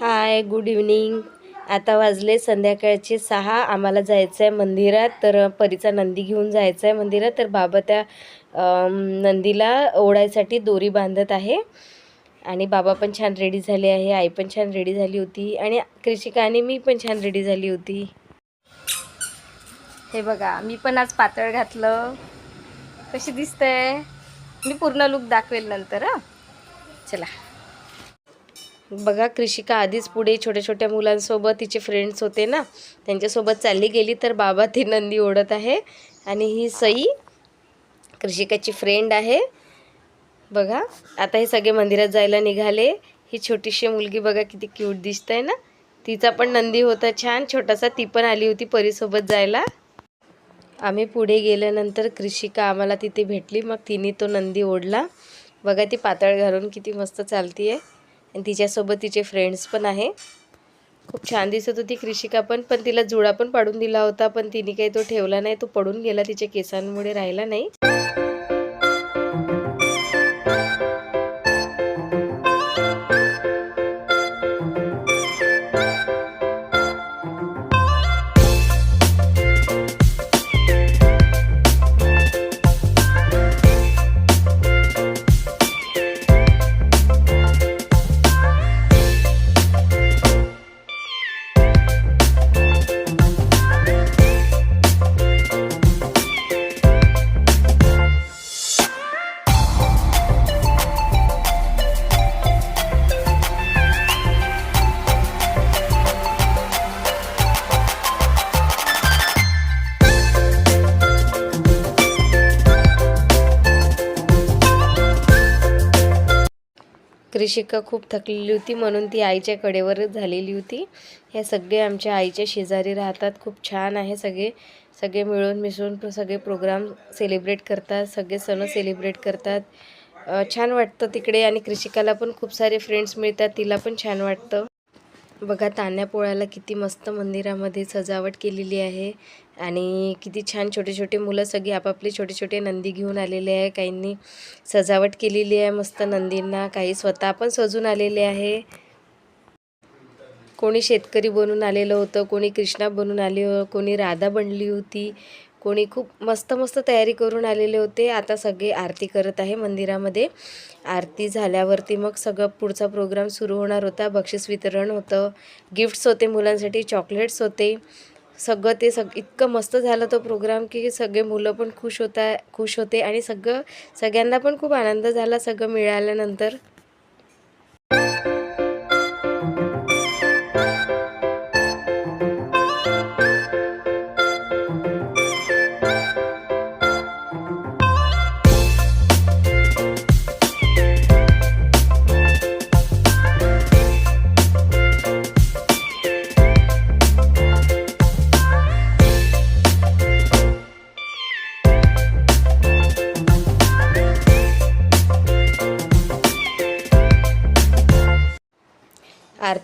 Hi good evening आता वाजले संध्याकाळचे सहा. आम्हाला जायचं आहे मंदिरात तर परीचा नंदी घेऊन जायचं आहे मंदिरात. तर बाबा त्या नंदीला ओढायसाठी दोरी बांधत आहे. आणि बाबा पण छान रेडी झाले आहे. आई पण छान रेडी झाली होती. आणि कृषिका आणि मी पण छान रेडी झाली होती. हे बघा मी पण आज पातळ घातलं. कशी दिसतंय? मी पूर्ण लुक दाखवेल नंतर हां. चला. बघा कृषिका आधीच पुढे छोट्या छोट्या मुलांसोबत तिचे फ्रेंड्स होते ना त्यांच्यासोबत चालली गेली तर बाबा ती नंदी ओढत आहे. आणि ही सई कृषिकाची फ्रेंड आहे. बघा आता हे सगळे मंदिरात जायला निघाले. ही छोटीशी मुलगी बघा किती क्यूट दिसत ना. तिचा पण नंदी होता छान. छोटासा ती पण आली होती परीसोबत जायला. आम्ही पुढे गेल्यानंतर कृषिका आम्हाला तिथे भेटली. मग तिने तो नंदी ओढला. बघा ती पातळ घालून किती मस्त चालती आहे आणि तिच्यासोबत तिचे फ्रेंड्स पण आहे. खूप छान दिसत होती कृषिका पण पण तिला जुडा पण पाडून दिला होता पण तिने काही तो ठेवला नाही तो पडून गेला तिच्या केसांमुळे राहिला नाही. कृषिका खूप थकलेली होती म्हणून ती आईच्या कडेवरच झालेली होती. हे सगळे आमच्या आईच्या शेजारी राहतात. खूप छान आहे सगळे. सगळे मिळून मिसळून सगळे प्रोग्राम सेलिब्रेट करतात. सगळे सण सेलिब्रेट करतात. छान वाटतं तिकडे आणि कृषिकाला पण खूप सारे फ्रेंड्स मिळतात. तिला पण छान वाटतं. बघा तान्या पोळ्याला किती मस्त मंदिरामध्ये सजावट केलेली आहे. आणि किती छान छोटे छोटे मुलं सगळी आपापले छोटे छोटे नंदी घेऊन आलेले आहे. काहींनी सजावट केलेली आहे मस्त नंदींना. काही स्वतः पण सजून आलेले आहे. कोणी शेतकरी बनून आलेलं होतं कोणी कृष्णा बनून आले हो कोणी राधा बनली होती. कोणी खूप मस्त मस्त तयारी करून आलेले होते. आता सगळे आरती करत आहे मंदिरामध्ये. आरती झाल्यावरती मग सगळं पुढचा प्रोग्राम सुरू होणार होता. बक्षीस वितरण होतं. गिफ्ट्स होते मुलांसाठी चॉकलेट्स होते. सगळं ते सग इतकं मस्त झालं तो प्रोग्राम की सगळे मुलं पण खुश होता खुश होते आणि सगळं सगळ्यांना पण खूप आनंद झाला सगळं मिळाल्यानंतर.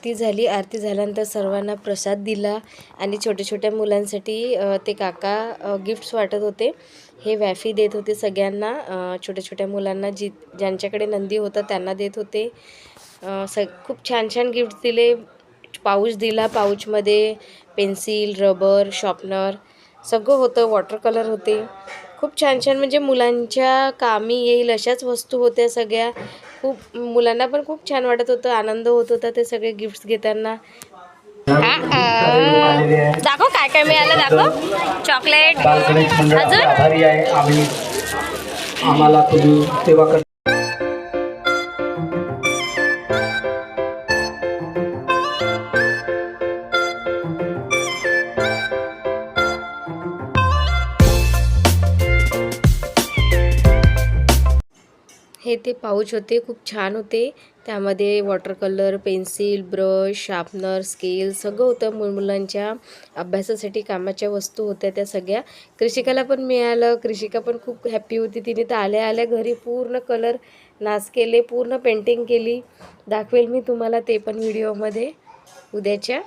आरती झाली. आरती झाल्यानंतर सर्वांना प्रसाद दिला आणि छोट्या छोट्या मुलांसाठी ते काका गिफ्ट्स वाटत होते. हे वॅफी देत होते सगळ्यांना. छोट्या छोट्या मुलांना जी ज्यांच्याकडे नंदी होता त्यांना देत होते. स खूप छान छान गिफ्ट दिले. पाऊच दिला पाऊचमध्ये. पेन्सिल रबर शॉपनर सगळं होतं. वॉटर कलर होते. खूप छान छान म्हणजे मुलांच्या कामी येईल अशाच वस्तू होत्या सगळ्या. खूप मुलांना पण खूप छान वाटत होतं आनंद होत होता ते सगळे गिफ्ट्स घेताना. दाखव काय काय मिळालं दाखव. चॉकलेट अजून? आम्हाला तुम्ही सेवा ते पाऊच होते खूप छान होते. त्यामध्ये water colour pencil brush sharpener scale सगळं होतं मुल मुलांच्या अभ्यासासाठी कामाच्या वस्तू होत्या त्या सगळ्या. कृषिकाला पण मिळालं. कृषिका पण खूप हॅप्पी होती. तिने तर आल्या आल्या घरी पूर्ण कलर नाच केले पूर्ण पेंटिंग केली. दाखवेल मी तुम्हाला ते पण व्हिडिओमध्ये उद्याच्या.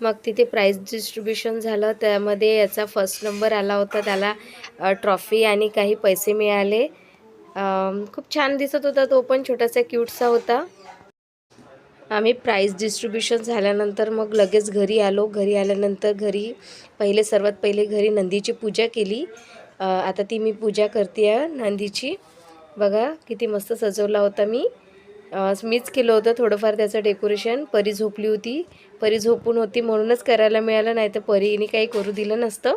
मग तिथे प्राईज डिस्ट्रीब्युशन झालं. त्यामध्ये याचा फर्स्ट नंबर आला होता. त्याला ट्रॉफी आणि काही पैसे मिळाले. खूप छान दिसत होता तो पण छोटासा क्यूटसा होता. आम्ही प्राईज डिस्ट्रीब्युशन झाल्यानंतर मग लगेच घरी आलो. घरी आल्यानंतर घरी पहिले सर्वात पहिले घरी नंदीची पूजा केली. आता ती मी पूजा करते आहे नंदीची. बघा किती मस्त सजवला होता मी. मीच केलं होतं थोडंफार त्याचं डेकोरेशन परी झोपली होती. परी झोपून होती म्हणूनच करायला मिळालं नाही तर परीने काही करू दिलं नसतं.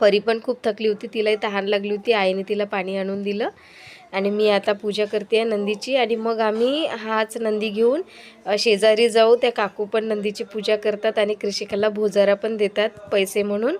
परी पण खूप थकली होती. तिलाही तहान लागली होती. आईने तिला पाणी आणून दिलं. आणि मी आता पूजा करते आहे नंदीची. आणि मग आम्ही हाच नंदी घेऊन शेजारी जाऊ. त्या काकू पण नंदीची पूजा करतात आणि कृषिकाला भोजारा पण देतात पैसे म्हणून.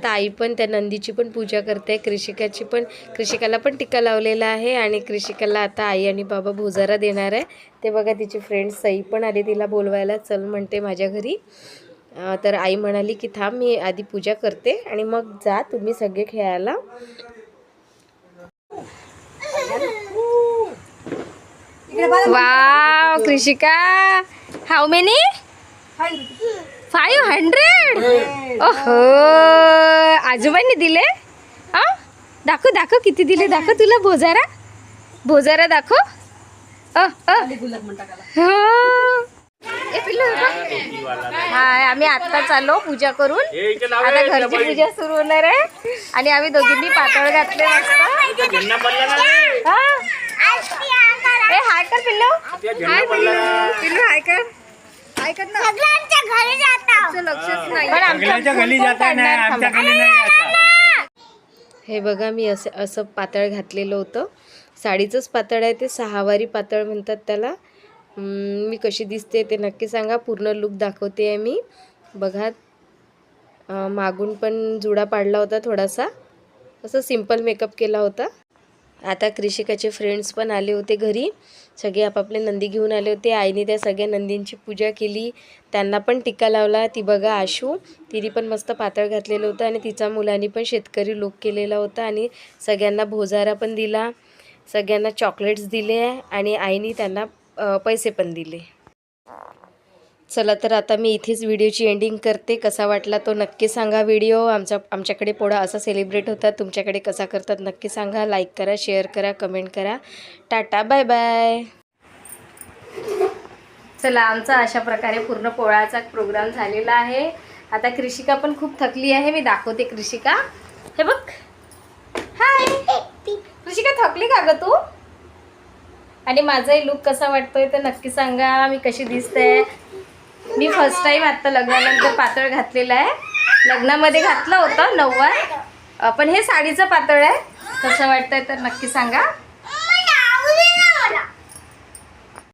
आता आई पण त्या नंदीची पण पूजा करते कृषिकाची पण कृषिकाला पण टिका लावलेला आहे आणि कृषिकाला आता आई आणि बाबा भुजारा देणार आहे. ते बघा तिची फ्रेंड सई पण आली तिला बोलवायला चल म्हणते माझ्या घरी. तर आई म्हणाली की थांब मी आधी पूजा करते आणि मग जा तुम्ही सगळे खेळायला. Wow Krishika. How many five hundred ओहो आजोबांनी दिले? हा? दाखव दाखव किती दिले. दाखव तुला भोजारा. भोजारा दाखव. हा. हे. हाय आम्ही आत्ता चाललो पूजा करून. आता घरची पूजा सुरू होणार आहे. आणि आम्ही दोघींनी पातळ घातले मस्त. हाय कर पिल्लू. हाय पिल्लू. पिल्लू हाय कर. हाय कर ना तुमचं लक्षच नाही पण आमच्या घरी जाता. नाही आमच्या हे बघा मी असं असं पातळ घातलेलं होतं. साडीचंच पातळ आहे ते सहावारी पातळ म्हणतात त्याला. मी कशी दिसते ते नक्की सांगा. पूर्ण लुक दाखवते आहे मी. बघा अं, मागून पण जुडा पाडला होता थोडासा. असं सिंपल मेकअप केला होता. आता कृषिकाचे फ्रेंड्स पण आले होते घरी. सगळे आपापले नंदी घेऊन आले होते. आईने त्या सगळ्या नंदींची पूजा केली. त्यांना पण टिका लावला. ती बघा आशू. तिने पण मस्त पातळ घातलेलं होतं आणि तिच्या मुलांनी पण शेतकरी लोक केलेला होता आणि सगळ्यांना भोजारा पण दिला. सगळ्यांना चॉकलेट्स दिले आणि आईने त्यांना पैसे पण दिले. चला तर आता मी इथेच व्हिडिओची एंडिंग करते. कसा वाटला तो नक्की सांगा व्हिडिओ. आमचा आमच्याकडे पोळा असा सेलिब्रेट होतात. तुमच्याकडे कसा करतात नक्की सांगा. लाईक करा शेअर करा कमेंट करा. टाटा बाय बाय चला आमचा अशा प्रकारे पूर्ण पोळाचा प्रोग्राम झालेला आहे. आता कृषिका पण खूप थकली आहे. मी दाखवते कृषिका. हे बघ. हाय कृषिका थकली का ग तू? आणि माझाही लुक कसा वाटतोय तर नक्की सांगा. मी कशी दिसते मी फर्स्ट टाईम आत्ता लग्नानंतर पातळ घातलेलं आहे. लग्नामध्ये घातलं होतं नऊवार. पण हे साडीचं पातळ आहे. कसं वाटतंय तर नक्की सांगा.